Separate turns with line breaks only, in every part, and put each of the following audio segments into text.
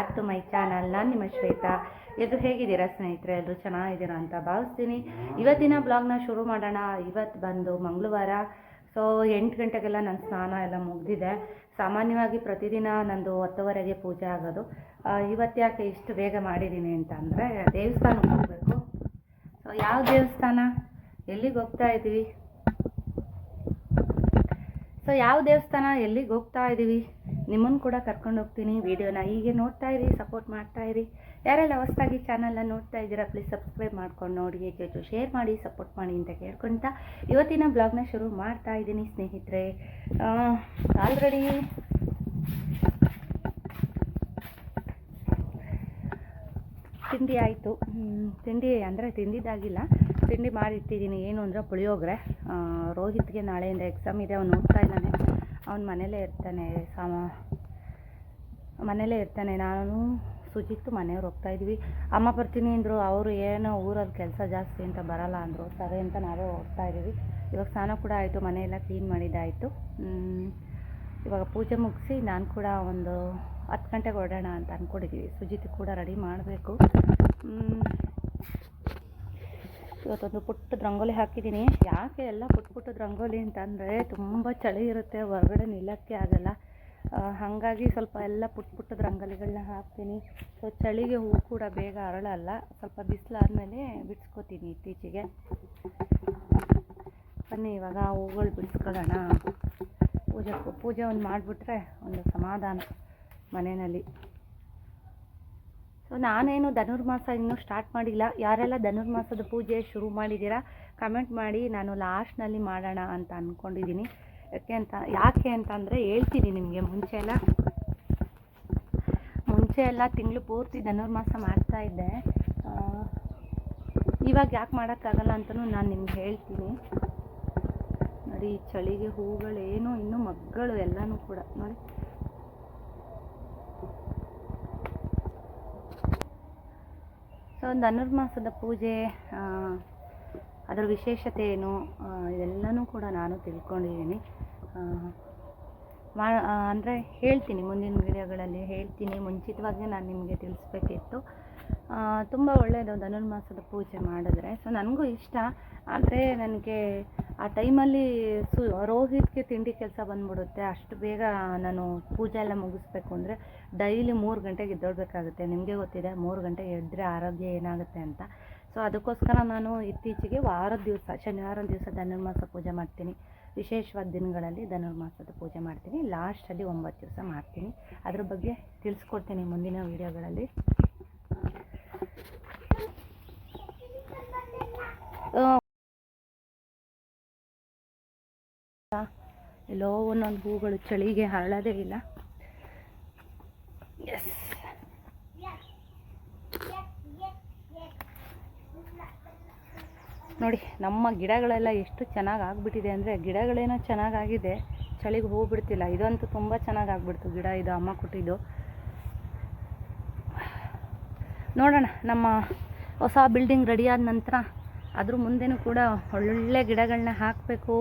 Back to my channel ನಾನು ನಿಮ್ಮ ಶ್ವೇತಾ. ಇದು ಹೇಗಿದ್ದೀರಾ ಸ್ನೇಹಿತರೆ? ಎಲ್ಲರೂ ಚೆನ್ನಾಗಿದ್ದೀರಾ ಅಂತ ಭಾವಿಸ್ತೀನಿ. ಇವತ್ತಿನ ಬ್ಲಾಗ್ನ ಶುರು ಮಾಡೋಣ. ಇವತ್ತು ಬಂದು ಮಂಗಳವಾರ. ಸೊ ಎಂಟು ಗಂಟೆಗೆಲ್ಲ ನನ್ನ ಸ್ನಾನ ಎಲ್ಲ ಮುಗಿದಿದೆ. ಸಾಮಾನ್ಯವಾಗಿ ಪ್ರತಿದಿನ ನಂದು ಹತ್ತುವರೆಗೆ ಪೂಜೆ ಆಗೋದು. ಇವತ್ತು ಯಾಕೆ ಇಷ್ಟು ಬೇಗ ಮಾಡಿದ್ದೀನಿ ಅಂತ ಅಂದರೆ, ದೇವಸ್ಥಾನಕ್ಕೆ ಹೋಗಬೇಕು. ಸೊ ಯಾವ ದೇವಸ್ಥಾನ? ಎಲ್ಲಿಗೆ ಹೋಗ್ತಾ ಇದ್ದೀವಿ? ಸೊ ಯಾವ ದೇವಸ್ಥಾನ ಎಲ್ಲಿಗೆ ಹೋಗ್ತಾ ಇದ್ದೀವಿ? ನಿಮ್ಮನ್ನು ಕೂಡ ಕರ್ಕೊಂಡು ಹೋಗ್ತೀನಿ ವಿಡಿಯೋನ ಹೀಗೆ ನೋಡ್ತಾ ಇರಿ ಸಪೋರ್ಟ್ ಮಾಡ್ತಾ ಇರಿ. ಯಾರೆಲ್ಲ ಹೊಸದಾಗಿ ಚಾನಲ್ನ ನೋಡ್ತಾ ಇದ್ದೀರಾ ಪ್ಲೀಸ್ ಸಬ್ಸ್ಕ್ರೈಬ್ ಮಾಡ್ಕೊಂಡು ನೋಡಿ ಹೆಚ್ಚು ಶೇರ್ ಮಾಡಿ ಸಪೋರ್ಟ್ ಮಾಡಿ ಅಂತ ಕೇಳ್ಕೊಳ್ತಾ ಇವತ್ತಿನ ಬ್ಲಾಗ್ನ ಶುರು ಮಾಡ್ತಾ ಇದ್ದೀನಿ ಸ್ನೇಹಿತರೆ. ಆಲ್ರೆಡಿ ತಿಂಡಿ ಆಯಿತು. ತಿಂಡಿ ಅಂದರೆ ತಿಂದಿದ್ದಾಗಿಲ್ಲ. ತಿಂಡಿ ಮಾಡಿಟ್ಟಿದ್ದೀನಿ. ಏನು ಅಂದರೆ ಪುಳಿಯೋಗರೆ. ರೋಹಿತ್ಗೆ ನಾಳೆಯಿಂದ ಎಕ್ಸಾಮ್ ಇದೆ, ಅವ್ನು ಓದ್ತಾ ಇದ್ದಾನೆ. ಅವ್ನು ಮನೇಲೇ ಇರ್ತಾನೆ, ಸಾಮ, ಮನೇಲೇ ಇರ್ತಾನೆ. ನಾನು ಸುಜಿತ್ ಮನೆಯವ್ರು ಹೋಗ್ತಾ ಇದ್ವಿ. ಅಮ್ಮ ಬರ್ತೀನಿ ಅಂದರು, ಅವರು ಏನೋ ಊರಲ್ಲಿ ಕೆಲಸ ಜಾಸ್ತಿ ಅಂತ ಬರಲ್ಲ ಅಂದರು. ಸರಿ ಅಂತ ನಾವೇ ಹೋಗ್ತಾ ಇದ್ದೀವಿ. ಇವಾಗ ಸ್ನಾನ ಕೂಡ ಆಯಿತು, ಮನೆಯೆಲ್ಲ ಕ್ಲೀನ್ ಮಾಡಿದ್ದಾಯಿತು ಇವಾಗ ಪೂಜೆ ಮುಗಿಸಿ ನಾನು ಕೂಡ ಒಂದು ಹತ್ತು ಗಂಟೆಗೆ ಹೊರಡೋಣ ಅಂತ ಅಂದ್ಕೊಂಡಿದ್ದೀವಿ ಸುಜಿತ್ ಕೂಡ ರೆಡಿ ಮಾಡಬೇಕು. ಇವತ್ತೊಂದು ಪುಟ್ಟದ ರಂಗೋಲಿ ಹಾಕಿದ್ದೀನಿ. ಯಾಕೆ ಎಲ್ಲ ಪುಟ್ಟ ಪುಟ್ಟದ ರಂಗೋಲಿ ಅಂತಂದರೆ ತುಂಬ ಚಳಿ ಇರುತ್ತೆ, ಹೊರಗಡೆ ನಿಲ್ಲಕ್ಕೆ ಆಗಲ್ಲ. ಹಾಗಾಗಿ ಸ್ವಲ್ಪ ಎಲ್ಲ ಪುಟ್ಟ ಪುಟ್ಟದ ರಂಗೋಲಿಗಳನ್ನ ಹಾಕ್ತೀನಿ. ಸೊ ಚಳಿಗೆ ಹೂ ಕೂಡ ಬೇಗ ಅರಳಲ್ಲ, ಸ್ವಲ್ಪ ಬಿಸಿಲಾದ್ಮೇಲೆ ಬಿಡಿಸ್ಕೋತೀನಿ ಇತ್ತೀಚೆಗೆ. ಬನ್ನಿ, ಇವಾಗ ಹೂಗಳು ಬಿಡಿಸ್ಕೊಳ್ಳೋಣ. ಪೂಜೆ ಪೂಜೆ ಒಂದು ಮಾಡಿಬಿಟ್ರೆ ಒಂದು ಸಮಾಧಾನ ಮನೆಯಲ್ಲಿ. ನಾನೇನು ಧನುರ್ಮಾಸ ಇನ್ನೂ ಸ್ಟಾರ್ಟ್ ಮಾಡಿಲ್ಲ. ಯಾರೆಲ್ಲ ಧನುರ್ಮಾಸದ ಪೂಜೆ ಶುರು ಮಾಡಿದ್ದೀರಾ ಕಮೆಂಟ್ ಮಾಡಿ ನಾನು ಲಾಸ್ಟ್ನಲ್ಲಿ ಮಾಡೋಣ ಅಂತ ಅಂದ್ಕೊಂಡಿದ್ದೀನಿ ಯಾಕೆ ಅಂತ ಯಾಕೆ ಅಂತಂದರೆ ಹೇಳ್ತೀನಿ ನಿಮಗೆ ಮುಂಚೆ ಎಲ್ಲ. ಮುಂಚೆ ಎಲ್ಲ ತಿಂಗಳು ಪೂರ್ತಿ ಧನುರ್ಮಾಸ ಮಾಡ್ತಾ ಇದ್ದೆ. ಆ, ಇವಾಗ ಯಾಕೆ ಮಾಡೋಕ್ಕಾಗಲ್ಲ ಅಂತಲೂ ನಾನು ನಿಮ್ಗೆ ಹೇಳ್ತೀನಿ. ನೋಡಿ ಚಳಿಗೆ ಚಳಿಗೆ ಏನು ಇನ್ನೂ ಮಗ್ಗಳು ಎಲ್ಲನೂ ಕೂಡ. ನೋಡಿ. ಸೊ ಧನುರ್ಮಾಸದ ಪೂಜೆ ಅದರ ವಿಶೇಷತೆ ಏನು ಇದೆಲ್ಲನೂ ಕೂಡ ನಾನು ತಿಳ್ಕೊಂಡಿದ್ದೀನಿ. ಮಾ ಅಂದರೆ ಹೇಳ್ತೀನಿ, ಮುಂದಿನ ವಿಡಿಯೋಗಳಲ್ಲಿ ಹೇಳ್ತೀನಿ. ಮುಂಚಿತವಾಗಿ ನಾನು ನಿಮಗೆ ತಿಳಿಸ್ಬೇಕಿತ್ತು. ತುಂಬ ಒಳ್ಳೆಯದು ಧನುರ್ಮಾಸದ ಪೂಜೆ ಮಾಡಿದ್ರೆ. ಸೊ ನನಗೂ ಇಷ್ಟ. ಆದರೆ ನನಗೆ ಆ ಟೈಮಲ್ಲಿ ಸು ರೋಹಿತ್ಗೆ ತಿಂಡಿ ಕೆಲಸ ಬಂದ್ಬಿಡುತ್ತೆ. ಅಷ್ಟು ಬೇಗ ನಾನು ಪೂಜೆ ಎಲ್ಲ ಮುಗಿಸ್ಬೇಕು ಅಂದರೆ ಡೈಲಿ ಮೂರು ಗಂಟೆಗೆ ಎದ್ದೊಳ್ಬೇಕಾಗುತ್ತೆ. ನಿಮಗೆ ಗೊತ್ತಿದೆ, ಮೂರು ಗಂಟೆಗೆ ಎದ್ದರೆ ಆರೋಗ್ಯ ಏನಾಗುತ್ತೆ ಅಂತ. ಸೊ, ಅದಕ್ಕೋಸ್ಕರ ನಾನು ಇತ್ತೀಚೆಗೆ ವಾರದ ದಿವಸ, ಶನಿವಾರ ದಿವಸ ಧನುರ್ಮಾಸ ಪೂಜೆ ಮಾಡ್ತೀನಿ. ವಿಶೇಷವಾದ ದಿನಗಳಲ್ಲಿ ಧನುರ್ಮಾಸದ ಪೂಜೆ ಮಾಡ್ತೀನಿ. ಲಾಸ್ಟಲ್ಲಿ ಒಂಬತ್ತು ದಿವಸ ಮಾಡ್ತೀನಿ. ಅದ್ರ ಬಗ್ಗೆ ತಿಳಿಸ್ಕೊಡ್ತೀನಿ ಮುಂದಿನ ವೀಡಿಯೋಗಳಲ್ಲಿ. ಎಲ್ಲೋ ಒಂದೊಂದು ಹೂಗಳು ಚಳಿಗೆ ಹರಳೋದೇ ಇಲ್ಲ. ಎಸ್ ನೋಡಿ, ನಮ್ಮ ಗಿಡಗಳೆಲ್ಲ ಎಷ್ಟು ಚೆನ್ನಾಗಿ ಆಗ್ಬಿಟ್ಟಿದೆ ಅಂದರೆ ಗಿಡಗಳೇನೋ ಚೆನ್ನಾಗಾಗಿದೆ, ಚಳಿಗೆ ಹೂ ಬಿಡ್ತಿಲ್ಲ ಇದಂತೂ ತುಂಬ ಚೆನ್ನಾಗಿ ಆಗ್ಬಿಡ್ತು ಗಿಡ ಇದು, ಅಮ್ಮ ಕೊಟ್ಟಿದ್ದು. ನೋಡೋಣ, ನಮ್ಮ ಹೊಸ ಬಿಲ್ಡಿಂಗ್ ರೆಡಿ ಆದ ನಂತರ ಅದ್ರ ಮುಂದೆನೂ ಕೂಡ ಒಳ್ಳೊಳ್ಳೆ ಗಿಡಗಳನ್ನ ಹಾಕಬೇಕು.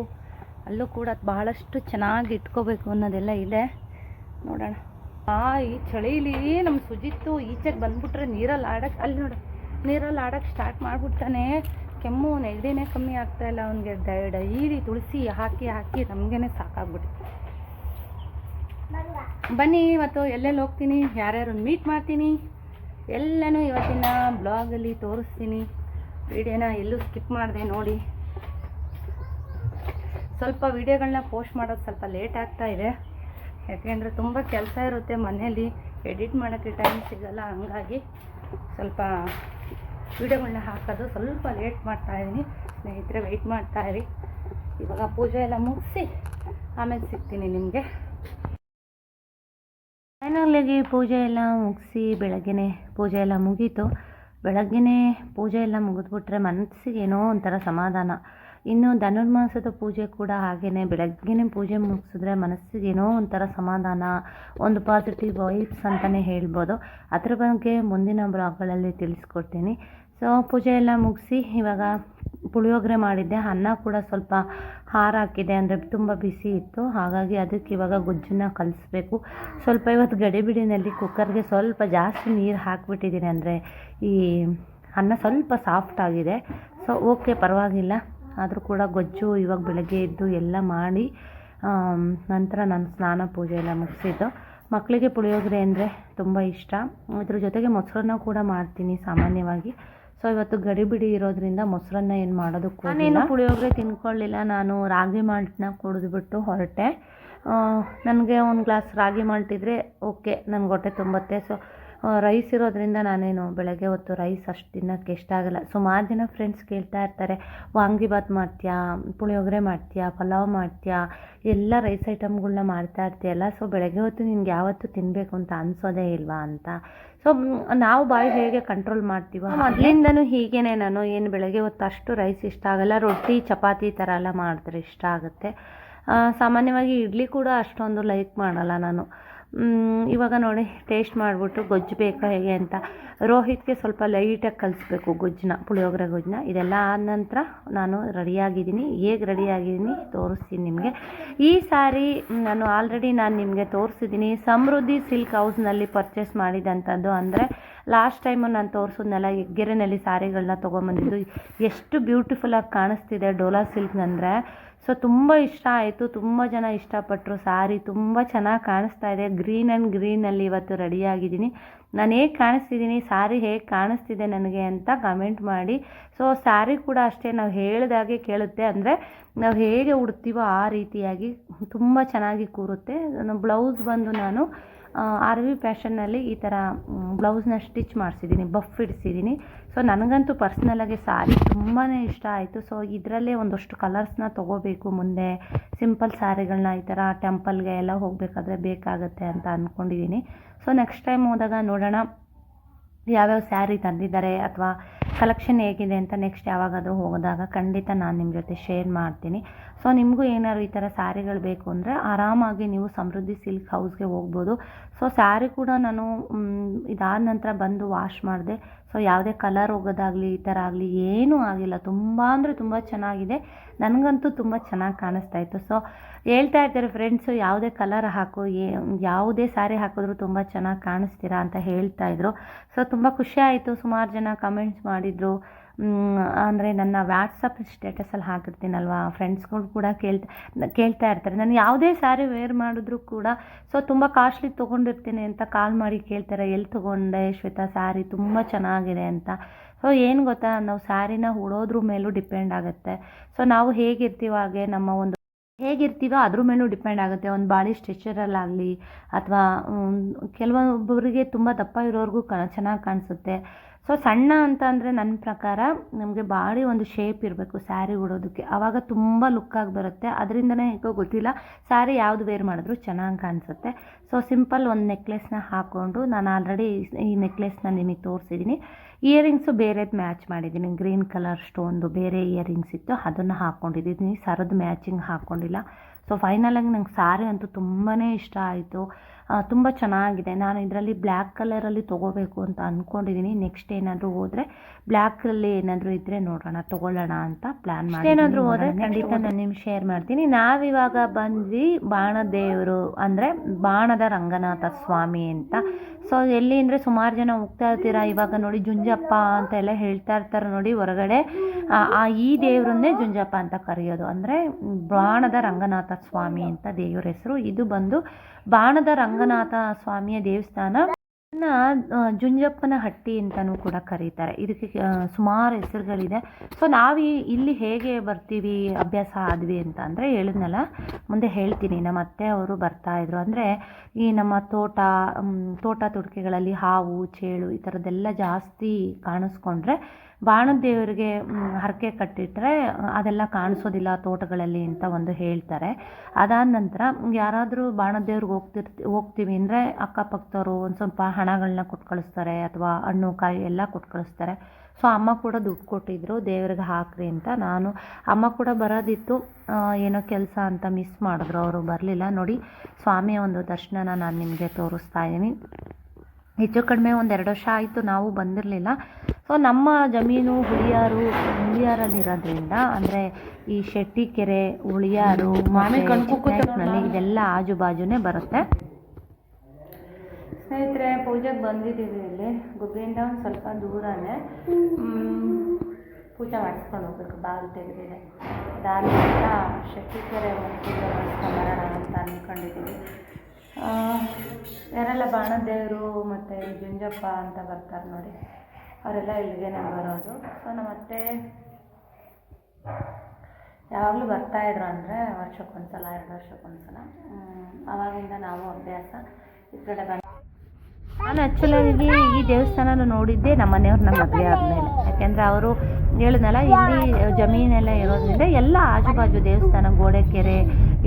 ಅಲ್ಲೂ ಕೂಡ ಬಹಳಷ್ಟು ಚೆನ್ನಾಗಿ ಇಟ್ಕೋಬೇಕು ಅನ್ನೋದೆಲ್ಲ ಇದೆ. ನೋಡೋಣ. ಆ, ಈ ಚಳಿಲಿ ನಮ್ಮ ಸುಜಿತ್ತು ಈಚೆಗೆ ಬಂದ್ಬಿಟ್ರೆ ನೀರಲ್ಲಿ ಆಡಕ್ಕೆ ಅಲ್ಲಿ ನೋಡು, ನೀರಲ್ಲಿ ಆಡಕ್ಕೆ ಸ್ಟಾರ್ಟ್ ಮಾಡಿಬಿಡ್ತಾನೆ. ಕೆಮ್ಮು ನೆಗಡಿನೇ ಕಮ್ಮಿ ಆಗ್ತಾ ಇಲ್ಲ ಅವನಿಗೆ. ಡೈಲಿ ತುಳಸಿ ಹಾಕಿ ಹಾಕಿ ನಮಗೇನೆ ಸಾಕಾಗ್ಬಿಟ್ಟು ಬನ್ನಿ, ಇವತ್ತು ಎಲ್ಲೆಲ್ಲಿ ಹೋಗ್ತೀನಿ, ಯಾರ್ಯಾರು ಮೀಟ್ ಮಾಡ್ತೀನಿ, ಎಲ್ಲನೂ ಇವತ್ತಿನ ಬ್ಲಾಗಲ್ಲಿ ತೋರಿಸ್ತೀನಿ. ವಿಡಿಯೋನ ಎಲ್ಲೂ ಸ್ಕಿಪ್ ಮಾಡಿದೆ ನೋಡಿ. ಸ್ವಲ್ಪ ವಿಡಿಯೋಗಳನ್ನ ಪೋಸ್ಟ್ ಮಾಡೋದು ಸ್ವಲ್ಪ ಲೇಟ್ ಆಗ್ತಾ ಇದೆ. ಯಾಕೆಂದರೆ ತುಂಬ ಕೆಲಸ ಇರುತ್ತೆ ಮನೆಯಲ್ಲಿ. ಎಡಿಟ್ ಮಾಡೋಕ್ಕೆ ಟೈಮ್ ಸಿಗಲ್ಲ, ಹಂಗಾಗಿ ಸ್ವಲ್ಪ ವಿಡಿಯೋಗಳನ್ನ ಹಾಕೋದು ಸ್ವಲ್ಪ ಲೇಟ್ ಮಾಡ್ತಾ ಇದ್ದೀನಿ ಸ್ನೇಹಿತರೆ ವೆಯ್ಟ್ ಮಾಡ್ತಾ ಇರಿ. ಇವಾಗ ಪೂಜೆ ಎಲ್ಲ ಮುಗಿಸಿ ಆಮೇಲೆ ಸಿಗ್ತೀನಿ ನಿಮಗೆ. ಫೈನಲ್ಲಿಗೆ ಪೂಜೆ ಎಲ್ಲ ಮುಗಿಸಿ ಬೆಳಗ್ಗೆ ಪೂಜೆ ಎಲ್ಲ ಮುಗೀತು. ಬೆಳಗ್ಗೆ ಪೂಜೆ ಎಲ್ಲ ಮುಗಿದ್ಬಿಟ್ರೆ ಮನಸ್ಸಿಗೆ ಏನೋ ಒಂಥರ ಸಮಾಧಾನ. ಇನ್ನು ಧನುರ್ಮಾಸದ ಪೂಜೆ ಕೂಡ ಹಾಗೆಯೇ ಬೆಳಗ್ಗೆನೇ ಪೂಜೆ ಮುಗಿಸಿದ್ರೆ ಮನಸ್ಸಿಗೆ ಏನೋ ಒಂಥರ ಸಮಾಧಾನ, ಒಂದು ಪಾಸಿಟಿವ್ ವೈಬ್ಸ್ ಅಂತಲೇ ಹೇಳ್ಬೋದು. ಅದ್ರ ಬಗ್ಗೆ ಮುಂದಿನ ಬ್ಲಾಗ್ಗಳಲ್ಲಿ ತಿಳಿಸ್ಕೊಡ್ತೀನಿ. ಸೊ ಪೂಜೆ ಎಲ್ಲ ಮುಗಿಸಿ ಇವಾಗ
ಪುಳಿಯೋಗರೆ ಮಾಡಿದ್ದೆ. ಅನ್ನ ಕೂಡ ಸ್ವಲ್ಪ ಹಾರ ಹಾಕಿದೆ ಅಂದರೆ ತುಂಬ ಬಿಸಿ ಇತ್ತು. ಹಾಗಾಗಿ ಅದಕ್ಕೆ ಇವಾಗ ಗೊಜ್ಜನ್ನ ಕಲಿಸ್ಬೇಕು. ಸ್ವಲ್ಪ ಇವತ್ತು ಗಡಿಬಿಡಿನಲ್ಲಿ ಕುಕ್ಕರ್ಗೆ ಸ್ವಲ್ಪ ಜಾಸ್ತಿ ನೀರು ಹಾಕಿಬಿಟ್ಟಿದ್ದೀನಿ, ಅಂದರೆ ಈ ಅನ್ನ ಸ್ವಲ್ಪ ಸಾಫ್ಟ್ ಆಗಿದೆ. ಸೊ ಓಕೆ ಪರವಾಗಿಲ್ಲ. ಆದರೂ ಕೂಡ ಗೊಜ್ಜು ಇವಾಗ ಬೆಳಗ್ಗೆ ಎದ್ದು ಎಲ್ಲ ಮಾಡಿ ನಂತರ ನಾನು ಸ್ನಾನ ಪೂಜೆ ಎಲ್ಲ ಮುಗಿಸಿದ್ದು. ಮಕ್ಕಳಿಗೆ ಪುಳಿಯೋಗರೆ ಅಂದರೆ ತುಂಬ ಇಷ್ಟ. ಇದ್ರ ಜೊತೆಗೆ ಮೊಸರನ್ನ ಕೂಡ ಮಾಡ್ತೀನಿ ಸಾಮಾನ್ಯವಾಗಿ. ಸೊ ಇವತ್ತು ಗಡಿಬಿಡಿ ಇರೋದ್ರಿಂದ ಮೊಸರನ್ನ ಏನು ಮಾಡೋದಕ್ಕೂ ನಾನೇನು ಪುಳಿಯೋಗರೆ ತಿನ್ಕೊಳ್ಳಿಲ್ಲ. ನಾನು ರಾಗಿ ಮಾಲ್ಟನ್ನ ಕುಡಿದ್ಬಿಟ್ಟು ಹೊರಟೆ. ನನಗೆ ಒಂದು ಗ್ಲಾಸ್ ರಾಗಿ ಮಾಲ್ಟಿದ್ರೆ ಓಕೆ, ನನಗೆ ಹೊಟ್ಟೆ ತುಂಬತ್ತೆ. ಸೊ ರೈಸ್ ಇರೋದ್ರಿಂದ ನಾನೇನು ಬೆಳಗ್ಗೆ ಹೊತ್ತು ರೈಸ್ ಅಷ್ಟು ತಿನ್ನೋಕ್ಕೆ ಇಷ್ಟ ಆಗಲ್ಲ. ಸುಮಾರು ಜನ ಫ್ರೆಂಡ್ಸ್ ಕೇಳ್ತಾ ಇರ್ತಾರೆ ವಾಂಗಿಬಾತ್ ಮಾಡ್ತೀಯಾ? ಪುಳಿಯೋಗರೆ ಮಾಡ್ತೀಯಾ? ಪಲಾವ್ ಮಾಡ್ತೀಯಾ? ಎಲ್ಲ ರೈಸ್ ಐಟಮ್ಗಳನ್ನ ಮಾಡ್ತಾ ಇರ್ತೀಯಲ್ಲ ಸೊ ಬೆಳಗ್ಗೆ ಹೊತ್ತು ನಿನ್ಗೆ ಯಾವತ್ತು ತಿನ್ನಬೇಕು ಅಂತ ಅನಿಸೋದೇ ಇಲ್ವಾ ಅಂತ. ಸೊ ನಾವು ಬಾಯಿ ಹೇಗೆ ಕಂಟ್ರೋಲ್ ಮಾಡ್ತೀವೋ ಮೊದಲಿಂದನೂ ಹೀಗೇನೆ ನಾನು ಏನು ಬೆಳಗ್ಗೆ ಹೊತ್ತು ಅಷ್ಟು ರೈಸ್ ಇಷ್ಟ ಆಗಲ್ಲ. ರೊಟ್ಟಿ ಚಪಾತಿ ಥರ ಎಲ್ಲ ಮಾಡಿದ್ರೆ ಇಷ್ಟ ಆಗುತ್ತೆ. ಸಾಮಾನ್ಯವಾಗಿ ಇಡ್ಲಿ ಕೂಡ ಅಷ್ಟೊಂದು ಲೈಕ್ ಮಾಡಲ್ಲ ನಾನು. ಇವಾಗ ನೋಡಿ ಟೇಸ್ಟ್ ಮಾಡಿಬಿಟ್ಟು ಗೊಜ್ಜು ಬೇಕಾ ಹೇಗೆ ಅಂತ. ರೋಹಿತ್ಗೆ ಸ್ವಲ್ಪ ಲೈಟಾಗಿ ಕಲಿಸ್ಬೇಕು ಗೊಜ್ಜನ್ನ, ಪುಳಿಯೋಗರೆ ಗೊಜ್ಜನ್ನ. ಇದೆಲ್ಲ ಆದ ನಂತರ ನಾನು ರೆಡಿಯಾಗಿದ್ದೀನಿ ಹೇಗೆ ರೆಡಿಯಾಗಿದ್ದೀನಿ ತೋರಿಸ್ತೀನಿ ನಿಮಗೆ. ಈ ಸಾರಿ ನಾನು ಆಲ್ರೆಡಿ ನಾನು ನಿಮಗೆ ತೋರಿಸಿದ್ದೀನಿ. ಸಮೃದ್ಧಿ ಸಿಲ್ಕ್ ಹೌಸ್ನಲ್ಲಿ ಪರ್ಚೇಸ್ ಮಾಡಿದಂಥದ್ದು ಅಂದರೆ ಲಾಸ್ಟ್ ಟೈಮು ನಾನು ತೋರಿಸೋದ್ನೆಲ್ಲ ಗೆರೆನಲ್ಲಿ ಸಾರಿಗಳನ್ನ ತೊಗೊಂಬಂದಿದ್ದು ಎಷ್ಟು ಬ್ಯೂಟಿಫುಲ್ಲಾಗಿ ಕಾಣಿಸ್ತಿದೆ ಡೋಲಾ ಸಿಲ್ಕ್ನಂದರೆ ಸೊ ತುಂಬ ಇಷ್ಟ ಆಯಿತು. ತುಂಬ ಜನ ಇಷ್ಟಪಟ್ಟರು ಸಾರಿ. ತುಂಬ ಚೆನ್ನಾಗಿ ಕಾಣಿಸ್ತಾ ಇದೆ. ಗ್ರೀನ್ ಆ್ಯಂಡ್ ಗ್ರೀನಲ್ಲಿ ಇವತ್ತು ರೆಡಿಯಾಗಿದ್ದೀನಿ ನಾನು ಹೇಗೆ ಕಾಣಿಸ್ತಿದ್ದೀನಿ? ಸಾರಿ ಹೇಗೆ ಕಾಣಿಸ್ತಿದೆ ನನಗೆ ಅಂತ ಕಮೆಂಟ್ ಮಾಡಿ. ಸೊ ಸ್ಯಾರಿ ಕೂಡ ಅಷ್ಟೇ ನಾವು ಹೇಳಿದಾಗೆ ಕೇಳುತ್ತೆ. ಅಂದರೆ ನಾವು ಹೇಗೆ ಉಡ್ತೀವೋ ಆ ರೀತಿಯಾಗಿ ತುಂಬ ಚೆನ್ನಾಗಿ ಕೂರುತ್ತೆ. ಬ್ಲೌಸ್ ಬಂದು ನಾನು ಆರ್ ವಿ ಫ್ಯಾಷನ್ನಲ್ಲಿ ಈ ಥರ ಬ್ಲೌಸ್ನ ಸ್ಟಿಚ್ ಮಾಡಿಸಿದ್ದೀನಿ ಬಫ್ ಇಡಿಸಿದ್ದೀನಿ ಸೊ ನನಗಂತೂ ಪರ್ಸ್ನಲಾಗಿ ಸಾರಿ ತುಂಬಾ ಇಷ್ಟ ಆಯಿತು. ಸೊ ಇದರಲ್ಲೇ ಒಂದಷ್ಟು ಕಲರ್ಸ್ನ ತೊಗೋಬೇಕು ಮುಂದೆ. ಸಿಂಪಲ್ ಸ್ಯಾರಿಗಳನ್ನ ಈ ಥರ ಟೆಂಪಲ್ಗೆ ಎಲ್ಲ ಹೋಗಬೇಕಾದ್ರೆ ಬೇಕಾಗುತ್ತೆ ಅಂತ ಅಂದ್ಕೊಂಡಿದ್ದೀನಿ ಸೊ ನೆಕ್ಸ್ಟ್ ಟೈಮ್ ಹೋದಾಗ ನೋಡೋಣ. ಯಾವ್ಯಾವ ಸ್ಯಾರಿ ತಂದಿದ್ದಾರೆ ಅಥವಾ ಕಲೆಕ್ಷನ್ ಹೇಗಿದೆ ಅಂತ ನೆಕ್ಸ್ಟ್ ಯಾವಾಗಾದರೂ ಹೋದಾಗ ಖಂಡಿತ ನಾನು ನಿಮ್ಮ ಜೊತೆ ಶೇರ್ ಮಾಡ್ತೀನಿ. ಸೊ ನಿಮಗೂ ಏನಾದ್ರು ಈ ಥರ ಸ್ಯಾರಿಗಳು ಬೇಕು ಅಂದರೆ ಆರಾಮಾಗಿ ನೀವು ಸಮೃದ್ಧಿ ಸಿಲ್ಕ್ ಹೌಸ್ಗೆ ಹೋಗ್ಬೋದು. ಸೊ ಸ್ಯಾರಿ ಕೂಡ ನಾನು ಇದಾದ ನಂತರ ಬಂದು ವಾಶ್ ಮಾಡಿದೆ. ಸೊ ಯಾವುದೇ ಕಲರ್ ಹೋಗೋದಾಗಲಿ ಈ ಥರ ಆಗಲಿ ಏನೂ ಆಗಿಲ್ಲ. ತುಂಬ ಅಂದರೆ ತುಂಬ ಚೆನ್ನಾಗಿದೆ. ನನಗಂತೂ ತುಂಬ ಚೆನ್ನಾಗಿ ಕಾಣಿಸ್ತಾ ಇತ್ತು. ಸೊ ಹೇಳ್ತಾ ಇರ್ತಾರೆ ಫ್ರೆಂಡ್ಸು ಯಾವುದೇ ಕಲರ್ ಹಾಕು ಯಾವುದೇ ಸ್ಯಾರಿ ಹಾಕಿದ್ರು ತುಂಬ ಚೆನ್ನಾಗಿ ಕಾಣಿಸ್ತೀರಾ ಅಂತ ಹೇಳ್ತಾ ಇದ್ರು. ಸೊ ತುಂಬ ಖುಷಿ ಆಯಿತು. ಸುಮಾರು ಜನ ಕಮೆಂಟ್ಸ್ ಮಾಡಿದರು. ಅಂದರೆ ನನ್ನ ವ್ಯಾಟ್ಸಪ್ ಸ್ಟೇಟಸಲ್ಲಿ ಹಾಕಿರ್ತೀನಲ್ವಾ? ಫ್ರೆಂಡ್ಸ್ಗಳು ಕೂಡ ಕೇಳ್ತಾ ಕೇಳ್ತಾ ಇರ್ತಾರೆ. ನಾನು ಯಾವುದೇ ಸ್ಯಾರಿ ವೇರ್ ಮಾಡಿದ್ರು ಕೂಡ ಸೊ ತುಂಬ ಕಾಸ್ಟ್ಲಿ ತೊಗೊಂಡಿರ್ತೀನಿ ಅಂತ ಕಾಲ್ ಮಾಡಿ ಕೇಳ್ತಾರೆ. ಎಲ್ಲಿ ತೊಗೊಂಡೆ ಶ್ವೇತಾ ಸ್ಯಾರಿ ತುಂಬ ಚೆನ್ನಾಗಿದೆ ಅಂತ. ಸೊ ಏನು ಗೊತ್ತಾ? ನಾವು ಸ್ಯಾರಿನ ಉಡೋದ್ರ ಮೇಲೂ ಡಿಪೆಂಡ್ ಆಗುತ್ತೆ. ಸೊ ನಾವು ಹೇಗಿರ್ತೀವೋ ಹಾಗೆ ನಮ್ಮ ಒಂದು ಹೇಗಿರ್ತೀವೋ ಅದ್ರ ಮೇಲೂ ಡಿಪೆಂಡ್ ಆಗುತ್ತೆ. ಒಂದು ಬಾಡಿ ಸ್ಟ್ರೆಚರಲ್ಲಾಗಲಿ ಅಥವಾ ಕೆಲವೊಬ್ಬರಿಗೆ ತುಂಬ ದಪ್ಪ ಇರೋರಿಗೂ ಕ, ಚೆನ್ನಾಗಿ ಕಾಣಿಸುತ್ತೆ. ಸೊ ಸಣ್ಣ ಅಂತ ಅಂದರೆ ನನ್ನ ಪ್ರಕಾರ ನಮಗೆ ಬಾಡಿ ಒಂದು ಶೇಪ್ ಇರಬೇಕು ಸ್ಯಾರಿ ಉಡೋದಕ್ಕೆ. ಆವಾಗ ತುಂಬ ಲುಕ್ಕಾಗಿ ಬರುತ್ತೆ. ಅದರಿಂದನೇ ಹೇಗೋ ಗೊತ್ತಿಲ್ಲ. ಸ್ಯಾರಿ ಯಾವುದು ವೇರ್ ಮಾಡಿದ್ರು ಚೆನ್ನಾಗಿ ಕಾಣಿಸುತ್ತೆ. ಸೊ ಸಿಂಪಲ್ ಒಂದು ನೆಕ್ಲೆಸ್ನ ಹಾಕ್ಕೊಂಡು ನಾನು ಆಲ್ರೆಡಿ ಈ ನೆಕ್ಲೆಸ್ನ ನಿಮಗೆ ತೋರಿಸಿದ್ದೀನಿ ಇಯರಿಂಗ್ಸು ಬೇರೆದು ಮ್ಯಾಚ್ ಮಾಡಿದ್ದೀನಿ ಗ್ರೀನ್ ಕಲರ್ ಸ್ಟೋನ್ದು ಬೇರೆ ಇಯರಿಂಗ್ಸ್ ಇತ್ತು. ಅದನ್ನು ಹಾಕ್ಕೊಂಡಿದ್ದೀನಿ ಸರದ ಮ್ಯಾಚಿಂಗ್ ಹಾಕ್ಕೊಂಡಿಲ್ಲ ಸೊ ಫೈನಲಾಗಿ ನಂಗೆ ಸಾರಿ ಅಂತೂ ತುಂಬಾ ಇಷ್ಟ ಆಯಿತು. ತುಂಬ ಚೆನ್ನಾಗಿದೆ. ನಾನು ಇದರಲ್ಲಿ ಬ್ಲ್ಯಾಕ್ ಕಲರಲ್ಲಿ ತೊಗೋಬೇಕು ಅಂತ ಅಂದ್ಕೊಂಡಿದ್ದೀನಿ ನೆಕ್ಸ್ಟ್ ಏನಾದರೂ ಹೋದರೆ ಬ್ಲ್ಯಾಕಲ್ಲಿ ಏನಾದರೂ ಇದ್ದರೆ ನೋಡೋಣ ತೊಗೊಳ್ಳೋಣ ಅಂತ ಪ್ಲ್ಯಾನ್ ಮಾಡಿ ಏನಾದರೂ ಹೋದರೆ ಖಂಡಿತ ನಾನು ನಿಮ್ಗೆ ಶೇರ್ ಮಾಡ್ತೀನಿ. ನಾವಿವಾಗ ಬಂದ್ವಿ ಬಾಣದೇವರು ಅಂದರೆ ಬಾಣದ ರಂಗನಾಥ ಸ್ವಾಮಿ ಅಂತ. ಸೊ ಎಲ್ಲಿ ಅಂದರೆ ಸುಮಾರು ಜನ ಹೋಗ್ತಾ ಇರ್ತೀರಾ? ಇವಾಗ ನೋಡಿ ಜುಂಜಪ್ಪ ಅಂತ ಎಲ್ಲ ಹೇಳ್ತಾ ಇರ್ತಾರೆ ನೋಡಿ ಹೊರಗಡೆ. ಆ ಆ ಈ ದೇವರನ್ನೇ ಜುಂಜಪ್ಪ ಅಂತ ಕರೆಯೋದು. ಅಂದರೆ ಬಾಣದ ರಂಗನಾಥ ಸ್ವಾಮಿ ಅಂತ ದೇವ್ರ ಹೆಸರು. ಇದು ಬಂದು ಬಾಣದ ರಂಗನಾಥ ಸ್ವಾಮಿಯ ದೇವಸ್ಥಾನ ಇದನ್ನ, ಜುಂಜಪ್ಪನ ಹಟ್ಟಿ ಅಂತಲೂ ಕೂಡ ಕರೀತಾರೆ. ಇದಕ್ಕೆ ಸುಮಾರು ಹೆಸರುಗಳಿದೆ. ಸೊ ನಾವು ಇಲ್ಲಿ ಹೇಗೆ ಬರ್ತೀವಿ ಅಭ್ಯಾಸ ಆದ್ವಿ ಅಂತ ಅಂದರೆ ಹೇಳಿದ್ನಲ್ಲ ಮುಂದೆ ಹೇಳ್ತೀನಿ. ನಮ್ಮ ಅತ್ತೆ ಅವರು ಬರ್ತಾ ಇದ್ರು ಅಂದರೆ ಈ ನಮ್ಮ ತೋಟ ತೋಟ ತುಡಿಕೆಗಳಲ್ಲಿ ಹಾವು ಚೇಳು ಈ ಥರದ್ದೆಲ್ಲ ಜಾಸ್ತಿ ಕಾಣಿಸ್ಕೊಂಡ್ರೆ ಬಾಣದೇವರಿಗೆ ಹರಕೆ ಕಟ್ಟಿಟ್ಟರೆ ಅದೆಲ್ಲ ಕಾಣಿಸೋದಿಲ್ಲ ತೋಟಗಳಲ್ಲಿ ಅಂತ ಒಂದು ಹೇಳ್ತಾರೆ. ಅದಾದ ನಂತರ ಯಾರಾದರೂ ಬಾಣದೇವ್ರಿಗೆ ಹೋಗ್ತಿರ್ತಿ ಹೋಗ್ತೀವಿ ಅಂದರೆ ಅಕ್ಕಪಕ್ಕದವರು ಒಂದು ಸ್ವಲ್ಪ ಹಣಗಳನ್ನ ಕೊಟ್ಟು ಕಳಿಸ್ತಾರೆ ಅಥವಾ ಹಣ್ಣು ಕಾಯಿ ಎಲ್ಲ ಕೊಟ್ಟು ಕಳಿಸ್ತಾರೆ. ಸೊ ಅಮ್ಮ ಕೂಡ ದುಡ್ಡು ಕೊಟ್ಟಿದ್ರು ದೇವ್ರಿಗೆ ಹಾಕ್ರಿ ಅಂತ ನಾನು. ಅಮ್ಮ ಕೂಡ ಬರೋದಿತ್ತು. ಏನೋ ಕೆಲಸ ಅಂತ ಮಿಸ್ ಮಾಡಿದ್ರು ಅವರು ಬರಲಿಲ್ಲ. ನೋಡಿ ಸ್ವಾಮಿಯ ಒಂದು ದರ್ಶನನ ನಾನು ನಿಮಗೆ ತೋರಿಸ್ತಾ ಇದ್ದೀನಿ. ಹೆಚ್ಚು ಕಡಿಮೆ ಒಂದು ಎರಡು ವರ್ಷ ಆಯಿತು ನಾವು ಬಂದಿರಲಿಲ್ಲ. ಸೊ ನಮ್ಮ ಜಮೀನು ಹುಳಿಯಾರು ಹುಳಿಯಾರಲ್ಲಿರೋದ್ರಿಂದ ಅಂದರೆ ಈ ಶೆಟ್ಟಿಕೆರೆ ಹುಳಿಯಾರು
ಮಾಮಿ ಕಣ್ ಕುಕ್ಕುತ್ತೆ
ಇದೆಲ್ಲ ಆಜು ಬಾಜುನೇ ಬರುತ್ತೆ. ಸ್ನೇಹಿತರೆ, ಪೂಜೆಗೆ ಬಂದಿದ್ದೀವಿ ಇಲ್ಲಿ. ಗುಬ್ಬಿಯಿಂದ ಒಂದು ಸ್ವಲ್ಪ ದೂರನೇ. ಪೂಜೆ ಮಾಡಿಸ್ಕೊಂಡು ಹೋಗ್ಬೇಕು. ಬಾಗಿಲು ತೆಗೆದಿದೆ. ಧಾರ್ಮಿಕ ಶಕ್ತಿಕರೆ ಪೂಜೆ ಮಾಡಿಸ್ಕೊಂಬರೋಣ ಅಂತ ಅಂದ್ಕೊಂಡಿದ್ದೀವಿ ಯಾರೆಲ್ಲ ಬಾಣದೇವರು ಮತ್ತು ಜುಂಜಪ್ಪ ಅಂತ ಬರ್ತಾರೆ ನೋಡಿ. ಅವರೆಲ್ಲ ಇಲ್ಲಿಗೇನೆ ಬರೋದು ಸೊ, ನಮ್ಮ ಅತ್ತೆ ಯಾವಾಗಲೂ ಬರ್ತಾಯಿದ್ರು ಅಂದರೆ ವರ್ಷಕ್ಕೊಂದ್ಸಲ, ಎರಡು ವರ್ಷಕ್ಕೊಂದ್ಸಲ. ಆವಾಗಿಂದ ನಾವು ಅಭ್ಯಾಸ ಈ ಕಡೆ ಬಂದು ನಾನು ಆ್ಯಕ್ಚುಲಾಗಿ ಈ ದೇವಸ್ಥಾನನ ನೋಡಿದ್ದೆ ನಮ್ಮ ಮನೆಯವ್ರು ನಮ್ಮ ಮದುವೆ ಆದಮೇಲೆ. ಯಾಕೆಂದರೆ ಅವರು ಹೇಳಿದ್ನಲ್ಲ ಇಲ್ಲಿ ಜಮೀನೆಲ್ಲ ಇರೋದ್ರಿಂದ ಎಲ್ಲ ಆಜುಬಾಜು ದೇವಸ್ಥಾನ ಗೋಡೆ ಕೆರೆ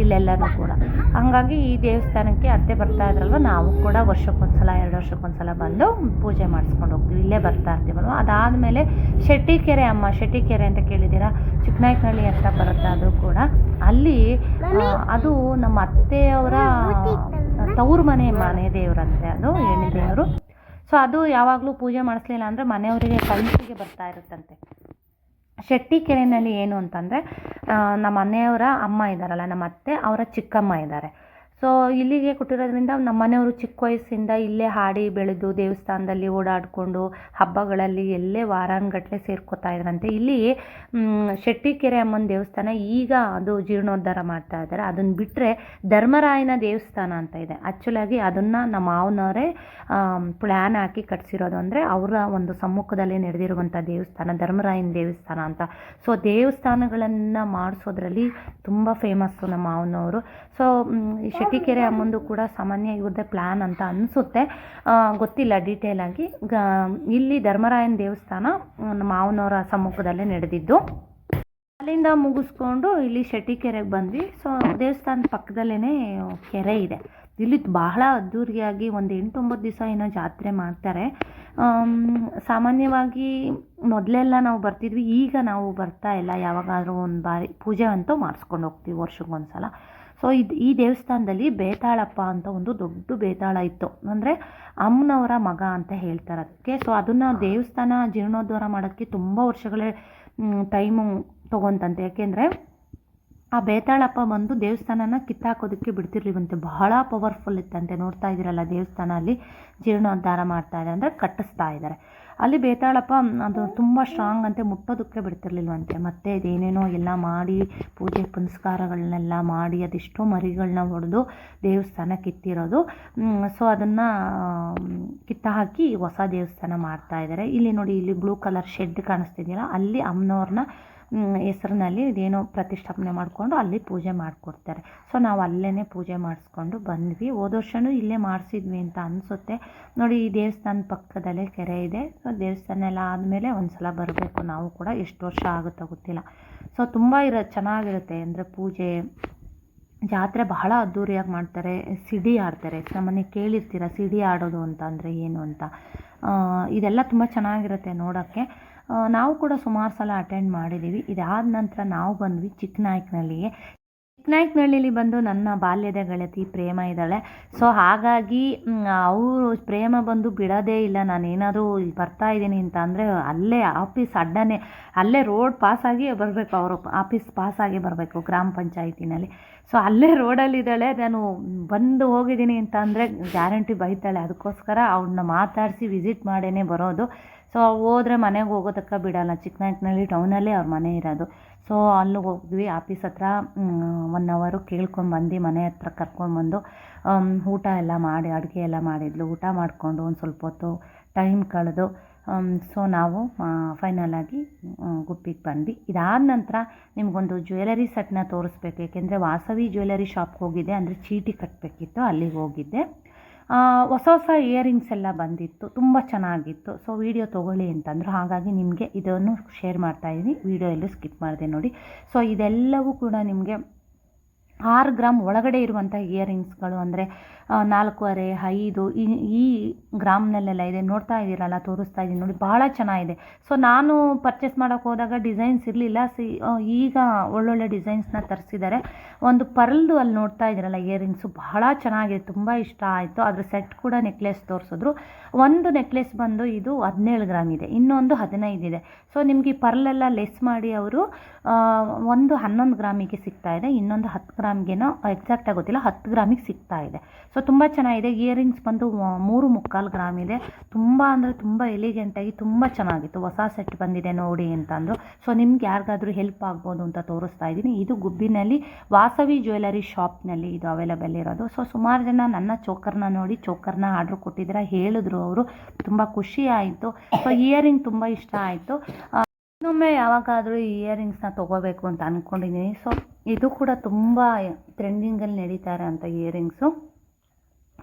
ಇಲ್ಲೆಲ್ಲನೂ ಕೂಡ. ಹಾಗಾಗಿ ಈ ದೇವಸ್ಥಾನಕ್ಕೆ ಅತ್ತೆ ಬರ್ತಾ ಇದ್ರಲ್ವ, ನಾವು ಕೂಡ ವರ್ಷಕ್ಕೊಂದ್ಸಲ, ಎರಡು ವರ್ಷಕ್ಕೊಂದ್ಸಲ ಬಂದು ಪೂಜೆ ಮಾಡಿಸ್ಕೊಂಡು ಹೋಗ್ತೀವಿ. ಇಲ್ಲೇ ಬರ್ತಾ ಇರ್ತೀವಲ್ವ? ಅದಾದಮೇಲೆ ಶೆಟ್ಟಿಕೆರೆ ಅಮ್ಮ, ಶೆಟ್ಟಿಕೆರೆ ಅಂತ ಕೇಳಿದ್ದೀರಾ? ಚಿಕ್ಕನಾಯಕನಹಳ್ಳಿ ಅಂತ ಬರುತ್ತೆ ಅದು ಕೂಡ. ಅಲ್ಲಿ ಅದು ನಮ್ಮ ಅತ್ತೆಯವರ ತವ್ರ ಮನೆ ಮನೆ ದೇವರಂತೆ ಅದು ಹೆಣ್ಣು ದೇವರು. ಸೊ ಅದು ಯಾವಾಗಲೂ ಪೂಜೆ ಮಾಡಿಸ್ಲಿಲ್ಲ ಅಂದರೆ ಮನೆಯವರಿಗೆ ಕನಸಿಗೆ ಬರ್ತಾ ಇರುತ್ತಂತೆ. ಶೆಟ್ಟಿ ಕೆರೆಯಲ್ಲಿ ಏನು ಅಂತಂದರೆ ನಮ್ಮ ಮನೆಯವರ ಅಮ್ಮ ಇದ್ದಾರಲ್ಲ, ನಮ್ಮ ಅತ್ತೆ, ಅವರ ಚಿಕ್ಕಮ್ಮ ಇದ್ದಾರೆ. ಸೊ ಇಲ್ಲಿಗೆ ಕೊಟ್ಟಿರೋದ್ರಿಂದ ನಮ್ಮ ಮನೆಯವರು ಚಿಕ್ಕ ವಯಸ್ಸಿಂದ ಇಲ್ಲೇ ಹಾಡಿ ಬೆಳೆದು ದೇವಸ್ಥಾನದಲ್ಲಿ ಓಡಾಡಿಕೊಂಡು ಹಬ್ಬಗಳಲ್ಲಿ ಎಲ್ಲೇ ವಾರಾನುಗಟ್ಟಲೆ ಸೇರ್ಕೊತಾ ಇದ್ರಂತೆ. ಇಲ್ಲಿ ಶೆಟ್ಟಿಕೆರೆ ಅಮ್ಮನ ದೇವಸ್ಥಾನ ಈಗ ಅದು ಜೀರ್ಣೋದ್ಧಾರ ಮಾಡ್ತಾ ಇದ್ದಾರೆ. ಅದನ್ನು ಬಿಟ್ಟರೆ ಧರ್ಮರಾಯನ ದೇವಸ್ಥಾನ ಅಂತ ಇದೆ. ಆ್ಯಕ್ಚುಲಾಗಿ ಅದನ್ನು ನಮ್ಮ ಮಾವನವರೇ ಪ್ಲ್ಯಾನ್ ಹಾಕಿ ಕಟ್ಸಿರೋದು ಅಂದರೆ ಅವರ ಒಂದು ಸಮ್ಮುಖದಲ್ಲಿ ನಡೆದಿರುವಂಥ ದೇವಸ್ಥಾನ, ಧರ್ಮರಾಯನ ದೇವಸ್ಥಾನ ಅಂತ. ಸೊ ದೇವಸ್ಥಾನಗಳನ್ನು ಮಾಡಿಸೋದ್ರಲ್ಲಿ ತುಂಬ ಫೇಮಸ್ಸು ನಮ್ಮ ಮಾವನವರು. ಸೊ ಈ ಶೆಟ್ಟಿಕೆರೆ ಅಮ್ಮಂದು ಕೂಡ ಸಾಮಾನ್ಯ ಇವ್ರದ್ದೇ ಪ್ಲ್ಯಾನ್ ಅಂತ ಅನಿಸುತ್ತೆ. ಗೊತ್ತಿಲ್ಲ ಡೀಟೇಲ್ ಆಗಿ. ಇಲ್ಲಿ ಧರ್ಮರಾಯನ ದೇವಸ್ಥಾನ ನಮ್ಮ ಮಾವನವರ ಸಮ್ಮುಖದಲ್ಲೇ ನಡೆದಿದ್ದು. ಅಲ್ಲಿಂದ ಮುಗಿಸ್ಕೊಂಡು ಇಲ್ಲಿ ಶೆಟ್ಟಿಕೆರೆಗೆ ಬಂದ್ವಿ. ಸೊ ದೇವಸ್ಥಾನದ ಪಕ್ಕದಲ್ಲೇ ಕೆರೆ ಇದೆ. ಇಲ್ಲಿ ಬಹಳ ಅದ್ದೂರಿಯಾಗಿ ಒಂದು ಎಂಟೊಂಬತ್ತು ದಿವಸ ಏನೋ ಜಾತ್ರೆ ಮಾಡ್ತಾರೆ. ಸಾಮಾನ್ಯವಾಗಿ ಮೊದಲೆಲ್ಲ ನಾವು ಬರ್ತಿದ್ವಿ. ಈಗ ನಾವು ಬರ್ತಾ ಇಲ್ಲ. ಯಾವಾಗಾದರೂ ಒಂದು ಬಾರಿ ಪೂಜೆ ಅಂತೂ ಮಾಡಿಸ್ಕೊಂಡು ಹೋಗ್ತೀವಿ ವರ್ಷಕ್ಕೊಂದ್ಸಲ. ಸೊ ಇದು ಈ ದೇವಸ್ಥಾನದಲ್ಲಿ ಬೇತಾಳಪ್ಪ ಅಂತ ಒಂದು ದೊಡ್ಡ ಬೇತಾಳ ಇತ್ತು. ಅಂದರೆ ಅಮ್ಮನವರ ಮಗ ಅಂತ ಹೇಳ್ತಾರೆ ಅದಕ್ಕೆ. ಸೊ ಅದನ್ನು ದೇವಸ್ಥಾನ ಜೀರ್ಣೋದ್ಧಾರ ಮಾಡೋಕ್ಕೆ ತುಂಬ ವರ್ಷಗಳೇ ಟೈಮು ತೊಗೊಂತಂತೆ. ಯಾಕೆಂದರೆ ಆ ಬೇತಾಳಪ್ಪ ಬಂದು ದೇವಸ್ಥಾನನ ಕಿತ್ತಾಕೋದಕ್ಕೆ ಬಿಡ್ತಿರ್ಲಿವಂತೆ. ಬಹಳ ಪವರ್ಫುಲ್ ಇತ್ತಂತೆ. ನೋಡ್ತಾ ಇದ್ದೀರಲ್ಲ, ದೇವಸ್ಥಾನ ಅಲ್ಲಿ ಜೀರ್ಣೋದ್ಧಾರ ಮಾಡ್ತಾ ಇದೆ ಅಂದರೆ ಕಟ್ಟಿಸ್ತಾ ಇದ್ದಾರೆ. ಅಲ್ಲಿ ಬೇತಾಳಪ್ಪ ಅದು ತುಂಬ ಸ್ಟ್ರಾಂಗ್ ಅಂತೆ, ಮುಟ್ಟೋದಕ್ಕೆ ಬಿಡ್ತಿರ್ಲಿಲ್ವಂತೆ. ಮತ್ತೆ ಇದೇನೇನೋ ಎಲ್ಲ ಮಾಡಿ, ಪೂಜೆ ಪುನಸ್ಕಾರಗಳನ್ನೆಲ್ಲ ಮಾಡಿ, ಅದೆಷ್ಟೋ ಮರಿಗಳನ್ನ ಹೊಡೆದು ದೇವಸ್ಥಾನ ಕಿತ್ತಿರೋದು ಸೊ ಅದನ್ನು ಕಿತ್ತ ಹಾಕಿ ಹೊಸ ದೇವಸ್ಥಾನ ಮಾಡ್ತಾ ಇದ್ದಾರೆ ಇಲ್ಲಿ ನೋಡಿ, ಇಲ್ಲಿ ಬ್ಲೂ ಕಲರ್ ಶೆಡ್ ಕಾಣಿಸ್ತಿದೆಯಲ್ಲ, ಅಲ್ಲಿ ಅಮ್ಮನವ್ರನ್ನ ಹೆಸರಿನಲ್ಲಿ ಇದೇನೋ ಪ್ರತಿಷ್ಠಾಪನೆ ಮಾಡಿಕೊಂಡು ಅಲ್ಲಿ ಪೂಜೆ ಮಾಡಿಕೊಡ್ತಾರೆ. ಸೊ ನಾವು ಅಲ್ಲೇ ಪೂಜೆ ಮಾಡಿಸ್ಕೊಂಡು ಬಂದ್ವಿ. ಹೋದ ವರ್ಷವೂ ಇಲ್ಲೇ ಮಾಡಿಸಿದ್ವಿ ಅಂತ ಅನಿಸುತ್ತೆ. ನೋಡಿ, ಈ ದೇವಸ್ಥಾನದ ಪಕ್ಕದಲ್ಲೇ ಕೆರೆ ಇದೆ. ಸೊ ದೇವಸ್ಥಾನ ಎಲ್ಲ ಆದಮೇಲೆ ಒಂದು ಸಲ ಬರಬೇಕು. ನಾವು ಕೂಡ ಎಷ್ಟು ವರ್ಷ ಆಗುತ್ತೋ ಗೊತ್ತಿಲ್ಲ. ಸೊ ತುಂಬ ಇರೋ, ಚೆನ್ನಾಗಿರುತ್ತೆ. ಅಂದರೆ ಪೂಜೆ, ಜಾತ್ರೆ ಬಹಳ ಅದ್ಧೂರಿಯಾಗಿ ಮಾಡ್ತಾರೆ. ಸಿಡಿ ಆಡ್ತಾರೆ. ನಮ್ಮನೆ ಕೇಳಿರ್ತೀರ, ಸಿಡಿ ಆಡೋದು ಅಂತ ಅಂದರೆ ಏನು ಅಂತ? ಇದೆಲ್ಲ ತುಂಬ ಚೆನ್ನಾಗಿರುತ್ತೆ ನೋಡೋಕ್ಕೆ. ನಾವು ಕೂಡ ಸುಮಾರು ಸಲ ಅಟೆಂಡ್ ಮಾಡಿದ್ದೀವಿ ಇದಾದ ನಂತರ ನಾವು ಬಂದ್ವಿ ಚಿಕ್ಕನಾಯ್ಕನಹಳ್ಳಿಗೆ ಚಿಕ್ಕನಾಯ್ಕನಹಳ್ಳಿಲಿ ಬಂದು ನನ್ನ ಬಾಲ್ಯದ ಗೆಳತಿ ಪ್ರೇಮ ಇದ್ದಾಳೆ. ಸೊ ಹಾಗಾಗಿ ಅವರು ಪ್ರೇಮ ಬಂದು ಬಿಡೋದೇ ಇಲ್ಲ. ನಾನು ಏನಾದರೂ ಬರ್ತಾ ಇದ್ದೀನಿ ಅಂತ ಅಂದರೆ ಅಲ್ಲೇ ಆಫೀಸ್ ಅಡ್ಡನೇ, ಅಲ್ಲೇ ರೋಡ್ ಪಾಸಾಗಿ ಬರಬೇಕು. ಅವರು ಆಫೀಸ್ ಪಾಸಾಗಿ ಬರಬೇಕು ಗ್ರಾಮ ಪಂಚಾಯತಿನಲ್ಲಿ. ಸೊ ಅಲ್ಲೇ ರೋಡಲ್ಲಿದ್ದಾಳೆ ನಾನು ಬಂದು ಹೋಗಿದ್ದೀನಿ ಅಂತ ಅಂದರೆ ಗ್ಯಾರಂಟಿ ಬೈತಾಳೆ. ಅದಕ್ಕೋಸ್ಕರ ಅವ್ರನ್ನ ಮಾತಾಡಿಸಿ ವಿಸಿಟ್ ಮಾಡೇ ಬರೋದು. ಸೊ ಹೋದ್ರೆ ಮನೆಗೆ ಹೋಗೋದಕ್ಕೆ ಬಿಡೋಲ್ಲ. ಚಿಕ್ಕನಾಯಕನಹಳ್ಳಿ ಟೌನಲ್ಲೇ ಅವ್ರ ಮನೆ ಇರೋದು. ಸೊ ಅಲ್ಲಿ ಹೋಗಿದ್ವಿ ಆಫೀಸ್ ಹತ್ರ ಒನ್ ಅವರು ಕೇಳ್ಕೊಂಬಂದು ಮನೆ ಹತ್ರ ಕರ್ಕೊಂಡ್ಬಂದು ಊಟ ಎಲ್ಲ ಮಾಡಿ, ಅಡುಗೆ ಎಲ್ಲ ಮಾಡಿದ್ಲು. ಊಟ ಮಾಡಿಕೊಂಡು ಒಂದು ಸ್ವಲ್ಪ ಹೊತ್ತು ಟೈಮ್ ಕಳೆದು ಸೊ ನಾವು ಫೈನಲ್ ಆಗಿ ಗುಬ್ಬಿಗೆ ಬಂದ್ವಿ. ಇದಾದ ನಂತರ ನಿಮಗೊಂದು ಜ್ಯುವೆಲರಿ ಸೆಟ್ನ ತೋರಿಸ್ಬೇಕು. ಏಕೆಂದರೆ ವಾಸವಿ ಜ್ಯುವೆಲರಿ ಶಾಪ್ಗೆ ಹೋಗಿದ್ದೆ ಅಂದರೆ ಚೀಟಿ ಕಟ್ಟಬೇಕಿತ್ತು ಅಲ್ಲಿಗೆ ಹೋಗಿದ್ದೆ. ಹೊಸ ಹೊಸ ಇಯರಿಂಗ್ಸ್ ಎಲ್ಲ ಬಂದಿತ್ತು, ತುಂಬ ಚೆನ್ನಾಗಿತ್ತು. ಸೊ ವಿಡಿಯೋ ತೊಗೊಳ್ಳಿ ಅಂತಂದರು. ಹಾಗಾಗಿ ನಿಮಗೆ ಇದನ್ನು ಶೇರ್ ಮಾಡ್ತಾ ಇದ್ದೀನಿ ವಿಡಿಯೋ ಎಲ್ಲೂ ಸ್ಕಿಪ್ ಮಾಡಿದೆ ನೋಡಿ. ಸೊ ಇದೆಲ್ಲವೂ ಕೂಡ ನಿಮಗೆ ಆರು ಗ್ರಾಮ್ ಒಳಗಡೆ ಇರುವಂಥ ಇಯರಿಂಗ್ಸ್ಗಳು ಅಂದರೆ ನಾಲ್ಕೂವರೆ, ಐದು, ಈ ಈ ಗ್ರಾಮ್ನಲ್ಲೆಲ್ಲ ಇದೆ. ನೋಡ್ತಾ ಇದ್ದೀರಲ್ಲ, ತೋರಿಸ್ತಾ ಇದ್ದೀನಿ. ನೋಡಿ ಭಾಳ ಚೆನ್ನಾಗಿದೆ. ಸೊ, ನಾನು ಪರ್ಚೇಸ್ ಮಾಡೋಕ್ಕೆ ಹೋದಾಗ ಡಿಸೈನ್ಸ್ ಇರಲಿಲ್ಲ. ಸಿ ಈಗ ಒಳ್ಳೊಳ್ಳೆ ಡಿಸೈನ್ಸ್ನ ತರಿಸಿದ್ದಾರೆ. ಒಂದು ಪರ್ಲ್ದು ಅಲ್ಲಿ ನೋಡ್ತಾ ಇದ್ದೀರಲ್ಲ, ಇಯರಿಂಗ್ಸು ಬಹಳ ಚೆನ್ನಾಗಿದೆ. ತುಂಬ ಇಷ್ಟ ಆಯಿತು. ಅದ್ರ ಸೆಟ್ ಕೂಡ ನೆಕ್ಲೆಸ್ ತೋರಿಸಿದ್ರು. ಒಂದು ನೆಕ್ಲೆಸ್ ಬಂದು ಇದು ಹದಿನೇಳು ಗ್ರಾಮ್ ಇದೆ. ಇನ್ನೊಂದು ಹದಿನೈದು ಇದೆ. ಸೊ, ನಿಮಗೆ ಪರ್ಲೆಲ್ಲ ಲೆಸ್ ಮಾಡಿ ಅವರು ಒಂದು ಹನ್ನೊಂದು ಗ್ರಾಮಿಗೆ ಸಿಗ್ತಾ ಇದೆ. ಇನ್ನೊಂದು ಹತ್ತು ಗ್ರಾಮ್ಗೇನೋ ಎಕ್ಸಾಕ್ಟಾಗಿ ಗೊತ್ತಿಲ್ಲ, ಹತ್ತು ಗ್ರಾಮಿಗೆ ಸಿಗ್ತಾ ಇದೆ. ಸೊ ತುಂಬ ಚೆನ್ನಾಗಿದೆ. ಇಯರಿಂಗ್ಸ್ ಬಂದು ಮೂರು ಮುಕ್ಕಾಲು ಗ್ರಾಮ್ ಇದೆ. ತುಂಬ ಅಂದರೆ ತುಂಬ ಎಲಿಗೆಂಟಾಗಿ ತುಂಬ ಚೆನ್ನಾಗಿತ್ತು. ಹೊಸ ಸೆಟ್ ಬಂದಿದೆ ನೋಡಿ ಅಂತಂದರು ಸೊ ನಿಮ್ಗೆ ಯಾರಿಗಾದರೂ ಹೆಲ್ಪ್ ಆಗ್ಬೋದು ಅಂತ ತೋರಿಸ್ತಾ ಇದ್ದೀನಿ. ಇದು ಗುಬ್ಬಿನಲ್ಲಿ ವಾಸವಿ ಜ್ಯುವೆಲರಿ ಶಾಪ್ನಲ್ಲಿ ಇದು ಅವೈಲೇಬಲ್ ಇರೋದು. ಸೊ ಸುಮಾರು ಜನ ನನ್ನ ಚೋಕರ್ನ ನೋಡಿ, ಚೋಕರ್ನ ಆರ್ಡ್ರ್ ಕೊಟ್ಟಿದ್ದೀರ ಹೇಳಿದ್ರು ಅವರು. ತುಂಬ ಖುಷಿ ಆಯಿತು. ಸೊ ಇಯರಿಂಗ್ ತುಂಬ ಇಷ್ಟ ಆಯಿತು. ಇನ್ನೊಮ್ಮೆ ಯಾವಾಗಾದರೂ ಇಯರಿಂಗ್ಸ್ನ ತೊಗೋಬೇಕು ಅಂತ ಅಂದ್ಕೊಂಡಿದ್ದೀನಿ ಸೊ ಇದು ಕೂಡ ತುಂಬ ಟ್ರೆಂಡಿಂಗಲ್ಲಿ ನಡೀತಾರೆ ಅಂತ ಇಯರಿಂಗ್ಸು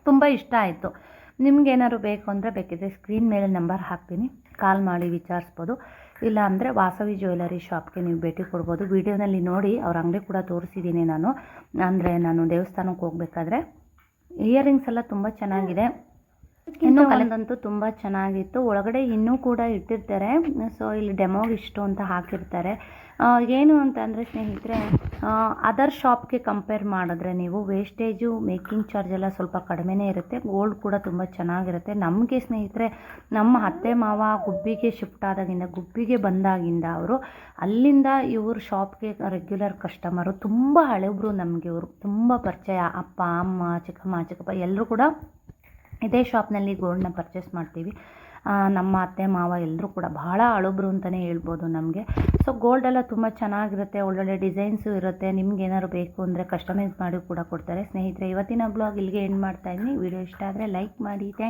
ತುಂಬ ಇಷ್ಟ ಆಯಿತು. ನಿಮ್ಗೆ ಏನಾದ್ರು ಬೇಕು ಅಂದರೆ ಬೇಕಿದ್ರೆ ಸ್ಕ್ರೀನ್ ಮೇಲೆ ನಂಬರ್ ಹಾಕ್ತೀನಿ. ಕಾಲ್ ಮಾಡಿ ವಿಚಾರಿಸ್ಬೋದು. ಇಲ್ಲ ಅಂದರೆ ವಾಸವಿ ಜ್ಯುವೆಲರಿ ಶಾಪ್ಗೆ ನೀವು ಭೇಟಿ ಕೊಡ್ಬೋದು. ವಿಡಿಯೋನಲ್ಲಿ ನೋಡಿ ಅವ್ರ ಅಂಗಡಿ ಕೂಡ ತೋರಿಸಿದ್ದೀನಿ ನಾನು. ಅಂದರೆ ನಾನು ದೇವಸ್ಥಾನಕ್ಕೆ ಹೋಗ್ಬೇಕಾದ್ರೆ ಇಯರಿಂಗ್ಸ್ ಎಲ್ಲ ತುಂಬ ಚೆನ್ನಾಗಿದೆ. ಇನ್ನು ಕಲಂದಂತೂ ತುಂಬ ಚೆನ್ನಾಗಿತ್ತು. ಒಳಗಡೆ ಇನ್ನೂ ಕೂಡ ಇಟ್ಟಿರ್ತಾರೆ. ಸೊ ಇಲ್ಲಿ ಡೆಮೋಗೆ ಇಷ್ಟು ಅಂತ ಹಾಕಿರ್ತಾರೆ. ಏನು ಅಂತ ಅಂದರೆ ಸ್ನೇಹಿತರೆ ಅದರ್ ಶಾಪ್ಗೆ ಕಂಪೇರ್ ಮಾಡಿದ್ರೆ ನೀವು ವೇಸ್ಟೇಜು ಮೇಕಿಂಗ್ ಚಾರ್ಜ್ ಎಲ್ಲ ಸ್ವಲ್ಪ ಕಡಿಮೆನೇ ಇರುತ್ತೆ. ಗೋಲ್ಡ್ ಕೂಡ ತುಂಬ ಚೆನ್ನಾಗಿರುತ್ತೆ. ನಮಗೆ ಸ್ನೇಹಿತರೆ, ನಮ್ಮ ಅತ್ತೆ ಮಾವ ಗುಬ್ಬಿಗೆ ಶಿಫ್ಟ್ ಆದಾಗಿಂದ, ಗುಬ್ಬಿಗೆ ಬಂದಾಗಿಂದ ಅವರು, ಅಲ್ಲಿಂದ ಇವ್ರ ಶಾಪ್ಗೆ ರೆಗ್ಯುಲರ್ ಕಸ್ಟಮರು ತುಂಬ ಹಳೆಬ್ರು ನಮಗೆ ಇವರು. ತುಂಬ ಪರಿಚಯ. ಅಪ್ಪ, ಅಮ್ಮ, ಚಿಕ್ಕಮ್ಮ, ಚಿಕ್ಕಪ್ಪ ಎಲ್ಲರೂ ಕೂಡ ಇದೇ ಶಾಪ್ನಲ್ಲಿ ಗೋಲ್ಡ್ನ ಪರ್ಚೇಸ್ ಮಾಡ್ತೀವಿ. ನಮ್ಮ ಅತ್ತೆ, ಮಾವ ಎಲ್ಲರೂ ಕೂಡ ಬಹಳ ಅಳುಬ್ರು ಅಂತಲೇ ಹೇಳ್ಬೋದು ನಮಗೆ. ಸೊ ಗೋಲ್ಡೆಲ್ಲ ತುಂಬ ಚೆನ್ನಾಗಿರುತ್ತೆ, ಒಳ್ಳೊಳ್ಳೆ ಡಿಸೈನ್ಸು ಇರುತ್ತೆ, ನಿಮ್ಗೆ ಏನಾದ್ರು ಬೇಕು ಅಂದರೆ ಕಸ್ಟಮೈಸ್ ಮಾಡಿ ಕೂಡ ಕೊಡ್ತಾರೆ. ಸ್ನೇಹಿತರೆ ಇವತ್ತಿನ ಬ್ಲಾಗ್ ಇಲ್ಲಿಗೆ ಎಂಡ್ ಮಾಡ್ತಾ ಇದ್ದೀನಿ. ವಿಡಿಯೋ ಇಷ್ಟ ಆದರೆ ಲೈಕ್ ಮಾಡಿ. ಥ್ಯಾಂಕ್